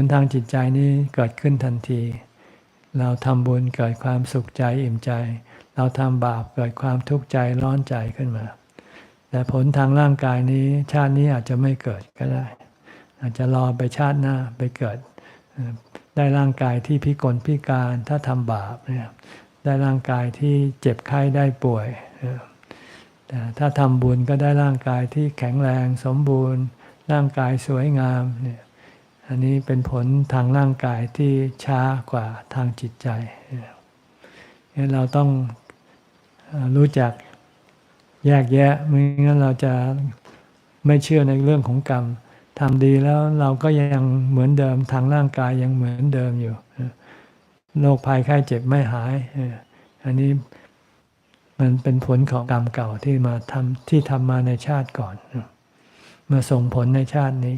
ลทางจิตใจนี้เกิดขึ้นทันที เราทำบุญเกิดความสุขใจอิ่มใจ เราทำบาปเกิดความทุกข์ใจร้อนใจขึ้นมา แต่ผลทางร่างกายนี้ชาตินี้อาจจะไม่เกิดก็ได้ อาจจะรอไปชาติหน้าไปเกิด ได้ร่างกายที่พิกลพิการถ้าทำบาปเนี่ยได้ร่างกายที่เจ็บไข้ได้ป่วย แต่ถ้าทำบุญก็ได้ร่างกายที่แข็งแรงสมบูรณ์ ร่างกายสวยงามเนี่ย อันนี้เป็นผลทางร่างกายที่ช้ากว่าทางจิตใจเนี่ยเราต้องรู้จักแยกแยะไม่งั้นเราจะไม่เชื่อในเรื่องของกรรมทำดีแล้วเราก็ยังเหมือนเดิมทางร่างกายยังเหมือนเดิมอยู่โรคภัยไข้เจ็บไม่หาย อันนี้มันเป็นผลของกรรมเก่าที่มาทำที่ทำมาในชาติก่อน มาส่งผลในชาตินี้